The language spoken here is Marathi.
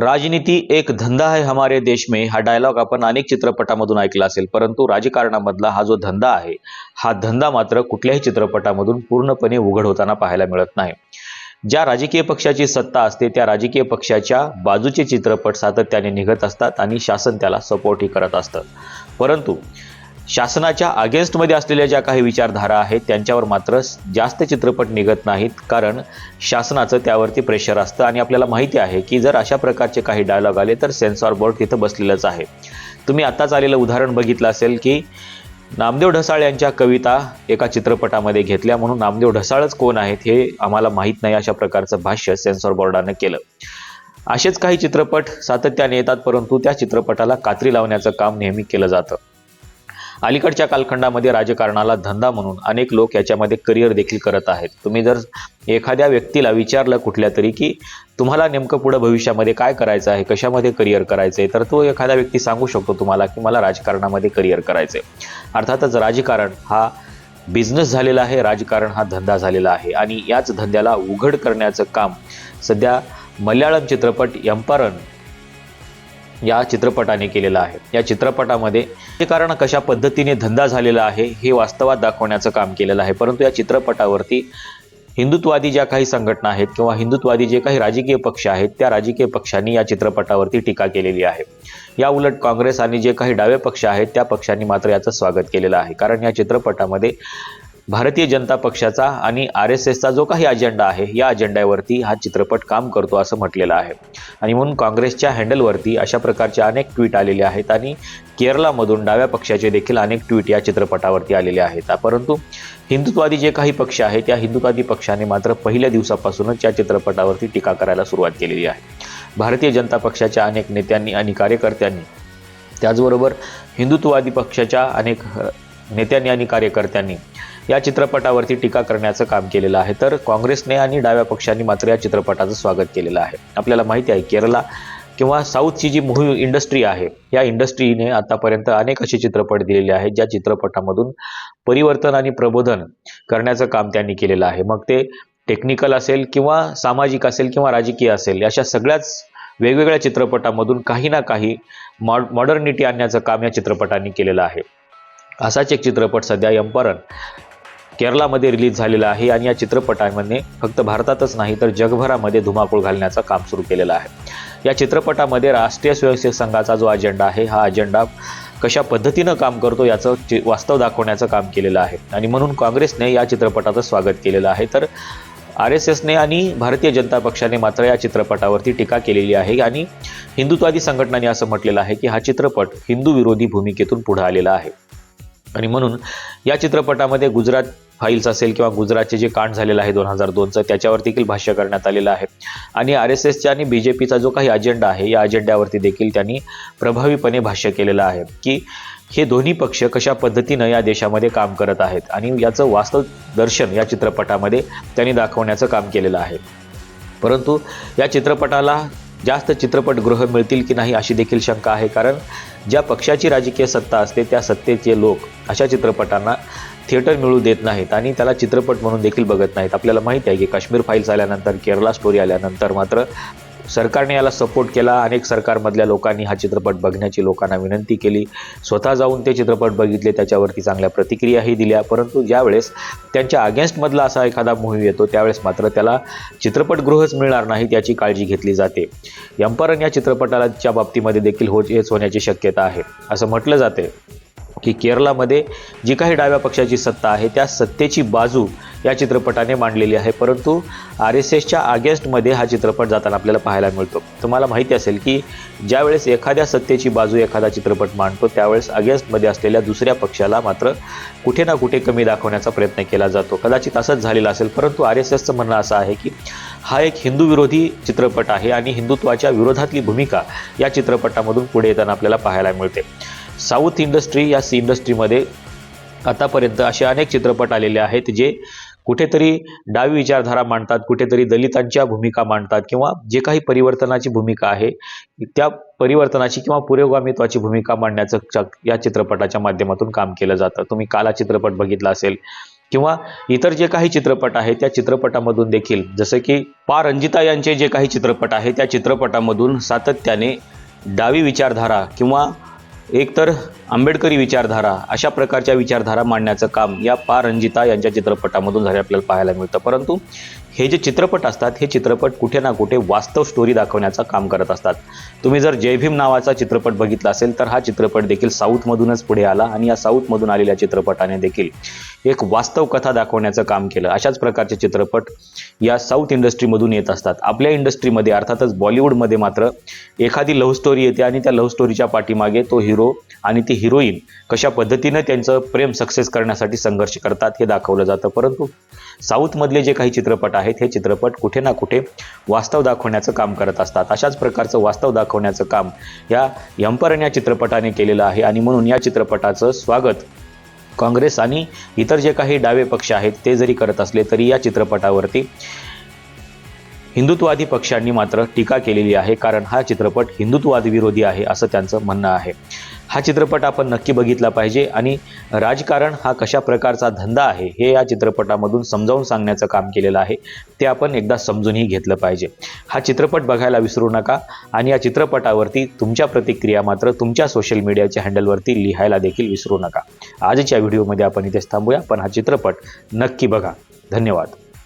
राजनीती एक धंदा है हमारे देश में. हा डायलॉग आपण अनेक चित्रपटामधून ऐकला असेल. परंतु राजकारणामधला हा जो धंदा आहे हा धंदा मात्र कुठल्याही चित्रपटामधून पूर्णपणे उघड होताना पाहायला मिळत नाही. ज्या राजकीय पक्षाची सत्ता असते त्या राजकीय पक्षाच्या बाजूचे चित्रपट सातत्याने निघत असतात आणि शासन त्याला सपोर्टही करत असतं. परंतु शासनाच्या अगेन्स्टमध्ये असलेल्या ज्या काही विचारधारा आहेत त्यांच्यावर मात्र जास्त चित्रपट निघत नाहीत. कारण शासनाचं त्यावरती प्रेशर असतं आणि आपल्याला माहिती आहे की जर अशा प्रकारचे काही डायलॉग आले तर सेन्सॉर बोर्ड तिथं बसलेलंच आहे. तुम्ही आत्ताच आलेलं उदाहरण बघितलं असेल की नामदेव ढसाळ यांच्या कविता एका चित्रपटामध्ये घेतल्या. म्हणून नामदेव ढसाळच कोण आहेत हे आम्हाला माहीत नाही अशा प्रकारचं भाष्य सेन्सॉर बोर्डानं केलं. असेच काही चित्रपट सातत्याने येतात परंतु त्या चित्रपटाला कात्री लावण्याचं काम नेहमी केलं जातं. अलीकडच्या कालखंडामध्ये राजकारणाला धंदा म्हणून अनेक लोक याच्यामध्ये करिअर देखील करत आहेत. तुम्ही जर एखाद्या व्यक्तीला विचारलं कुठल्या तरी की तुम्हाला नेमकं पुढं भविष्यामध्ये काय करायचं आहे? कशामध्ये करिअर करायचं आहे तर तो एखादा व्यक्ती सांगू शकतो तुम्हाला की मला राजकारणामध्ये करिअर करायचं आहे अर्थातच राजकारण हा बिझनेस झालेला आहे राजकारण हा धंदा झालेला आहे. आणि याच धंद्याला उघड करण्याचं काम सध्या मल्याळम चित्रपट यंपारन या चित्रपटाने केलेलं आहे. या चित्रपटामध्ये हे कारण कशा पद्धतीने धंदा झालेला आहे हे वास्तवात दाखवण्याचं काम केलेलं आहे. परंतु या चित्रपटावरती हिंदुत्वादी ज्या काही संघटना आहेत किंवा हिंदुत्वादी जे काही राजकीय पक्ष आहेत त्या राजकीय पक्षांनी या चित्रपटावरती टीका केलेली आहे. या उलट काँग्रेस आणि जे काही डावे पक्ष आहेत त्या पक्षांनी मात्र याचं स्वागत केलेलं आहे. कारण या चित्रपटामध्ये भारतीय जनता पक्षाचा आणि आर एस एसचा जो काही अजेंडा आहे या अजेंड्यावरती हा चित्रपट काम करतो असं म्हटलेलं आहे. आणि म्हणून काँग्रेसच्या हँडलवरती अशा प्रकारचे अनेक ट्विट आलेले आहेत आणि केरळामधून डाव्या पक्षाचे देखील अनेक ट्विट या चित्रपटावरती आलेले आहेत. परंतु हिंदुत्वादी जे काही पक्ष आहेत त्या हिंदुत्वादी पक्षाने मात्र पहिल्या दिवसापासूनच या चित्रपटावरती टीका करायला सुरुवात केलेली आहे. भारतीय जनता पक्षाच्या अनेक नेत्यांनी आणि कार्यकर्त्यांनी त्याचबरोबर हिंदुत्ववादी पक्षाच्या अनेक नेत्यांनी आणि कार्यकर्त्यांनी या चित्रपटावरती टीका करण्याचं काम केलेलं आहे. तर काँग्रेसने आणि डाव्या पक्षांनी मात्र या चित्रपटाचं स्वागत केलेलं आहे. आपल्याला माहिती आहे केरला किंवा साऊथची जी मूव्ही इंडस्ट्री आहे या इंडस्ट्रीने आतापर्यंत अनेक असे चित्रपट दिलेले आहेत ज्या चित्रपटामधून परिवर्तन आणि प्रबोधन करण्याचं काम त्यांनी केलेलं आहे. मग ते टेक्निकल असेल किंवा सामाजिक असेल किंवा राजकीय असेल अशा सगळ्याच वेगवेगळ्या चित्रपटामधून काही ना काही मॉड मॉडर्निटी आणण्याचं काम या चित्रपटांनी केलेलं आहे. असाच एक चित्रपट सध्या यंपरन केरळामध्ये रिलीज झालेला आहे आणि या चित्रपटामध्ये फक्त भारतातच नाही तर जगभरामध्ये धुमाकूळ घालण्याचं काम सुरू केलेलं आहे. या चित्रपटामध्ये राष्ट्रीय स्वयंसेवक संघाचा जो अजेंडा आहे हा अजेंडा कशा पद्धतीनं काम करतो याचं वास्तव दाखवण्याचं काम केलेलं आहे. आणि म्हणून काँग्रेसने या चित्रपटाचं स्वागत केलेलं आहे. तर आर एस एसने आणि भारतीय जनता पक्षाने मात्र या चित्रपटावरती टीका केलेली आहे आणि हिंदुत्वादी संघटनांनी असं म्हटलेलं आहे की हा चित्रपट हिंदू विरोधी भूमिकेतून पुढे आलेला आहे. आणि म्हणून या चित्रपटामध्ये गुजरात फाईल्स असेल किंवा गुजरातचे जे कांड झालेलं आहे दोन हजार दोनचं त्याच्यावर देखील भाष्य करण्यात आलेलं आहे. आणि आर एस एसच्या आणि बी जे पीचा जो काही अजेंडा आहे या अजेंड्यावरती देखील त्यांनी प्रभावीपणे भाष्य केलेलं आहे की हे दोन्ही पक्ष कशा पद्धतीनं या देशामध्ये काम करत आहेत आणि याचं वास्तव दर्शन या चित्रपटामध्ये त्यांनी दाखवण्याचं काम केलेलं आहे. परंतु या चित्रपटाला जास्त चित्रपटगृह मिळतील की नाही अशी देखील शंका आहे कारण ज्या पक्षाची राजकीय सत्ता असते त्या सत्तेचे लोक अशा चित्रपटांना थिएटर मिळू देत नाहीत आणि त्याला चित्रपट म्हणून देखील बघत नाहीत. आपल्याला माहिती आहे की काश्मीर फाईल्स आल्यानंतर केरला स्टोरी आल्यानंतर मात्र सरकारने याला सपोर्ट केला. अनेक सरकारमधल्या लोकांनी हा चित्रपट बघण्याची लोकांना विनंती केली. स्वतः जाऊन ते चित्रपट बघितले. त्याच्यावरती चांगल्या प्रतिक्रियाही दिल्या. परंतु ज्यावेळेस त्यांच्या अगेन्स्टमधला असा एखादा मूव्ही येतो त्यावेळेस मात्र त्याला चित्रपटगृहच मिळणार नाहीत याची काळजी घेतली जाते. यंपरन या चित्रपटाच्या बाबतीमध्ये देखील हो हेच होण्याची शक्यता आहे. असं म्हटलं जाते. की केरळामध्ये जी काही डाव्या पक्षाची सत्ता आहे त्या सत्तेची बाजू या चित्रपटाने मांडलेली आहे. परंतु आर एस एसच्या अगेन्स्टमध्ये हा चित्रपट जाताना आपल्याला पाहायला मिळतो. तुम्हाला माहिती असेल की ज्यावेळेस एखाद्या सत्तेची बाजू एखादा चित्रपट मांडतो त्यावेळेस अगेन्स्टमध्ये असलेल्या दुसऱ्या पक्षाला मात्र कुठे ना कुठे कमी दाखवण्याचा प्रयत्न केला जातो. कदाचित असंच झालेलं असेल परंतु आर एस एसचं म्हणणं असं आहे की हा एक हिंदू विरोधी चित्रपट आहे आणि हिंदुत्वाच्या विरोधातली भूमिका या चित्रपटामधून पुढे येताना आपल्याला पाहायला मिळते. साऊथ इंडस्ट्री या सी इंडस्ट्रीमध्ये आतापर्यंत असे अनेक चित्रपट आलेले आहेत जे कुठेतरी डावी विचारधारा मांडतात कुठेतरी दलितांच्या भूमिका मांडतात किंवा जे काही परिवर्तनाची भूमिका आहे त्या परिवर्तनाची किंवा पुरोगामित्वाची भूमिका मांडण्याचं या चित्रपटाच्या माध्यमातून काम केलं जातं. तुम्ही काला चित्रपट बघितला असेल किंवा इतर जे काही चित्रपट आहे त्या चित्रपटामधून देखील जसं की पा. रंजिता यांचे जे काही चित्रपट आहे त्या चित्रपटामधून सातत्याने डावी विचारधारा किंवा एकतर आंबेडकरी विचारधारा अशा प्रकारच्या विचारधारा मांडण्याचं काम या पा. रंजिता यांच्या चित्रपटामधून झाले आपल्याला पाहायला मिळतं. परंतु हे जे चित्रपट असतात हे चित्रपट कुठे ना कुठे वास्तव स्टोरी दाखवण्याचं काम करत असतात. तुम्ही जर जय भीम नावाचा चित्रपट बघितला असेल तर हा चित्रपट देखील साऊथमधूनच पुढे आला आणि या साऊथमधून आलेल्या चित्रपटाने देखील एक वास्तव कथा दाखवण्याचं काम केलं. अशाच प्रकारचे चित्रपट या साऊथ इंडस्ट्रीमधून येत असतात. आपल्या इंडस्ट्रीमध्ये अर्थातच बॉलिवूडमध्ये मात्र एखादी लव्ह स्टोरी येते आणि त्या लव्ह स्टोरीच्या पाठीमागे तो हिरो आणि ती हिरोईन कशा पद्धतीनं त्यांचं प्रेम सक्सेस करण्यासाठी संघर्ष करतात हे दाखवलं जातं. परंतु साऊथमधले जे काही चित्रपट आहेत हे चित्रपट कुठे ना कुठे वास्तव दाखवण्याचं काम करत असतात. अशाच प्रकारचं वास्तव दाखवण्याचं काम या यंपरन या चित्रपटाने केलेलं आहे आणि म्हणून या चित्रपटाचं स्वागत काँग्रेस आणि इतर जे काही डावे पक्ष आहेत ते जरी करत असले तरी या चित्रपटावरती हिंदुत्ववादी पक्षांनी मात्र टीका केलेली आहे कारण हा चित्रपट हिंदुत्ववाद विरोधी आहे असं त्यांचं म्हणणं आहे. हा चित्रपट आपण नक्की बघितला पाहिजे. आणि राजकारण हा कशा प्रकारचा धंदा आहे हे या चित्रपटामधून समजावून सांगण्याचं काम केलेलं आहे ते आपण एकदा समजूनही घेतलं पाहिजे. हा चित्रपट बघायला विसरू नका आणि या चित्रपटावरती तुमच्या प्रतिक्रिया मात्र तुमच्या सोशल मीडियाच्या हँडलवरती लिहायला देखील विसरू नका. आजच्या व्हिडिओमध्ये आपण इथेच थांबूया पण हा चित्रपट नक्की बघा. धन्यवाद.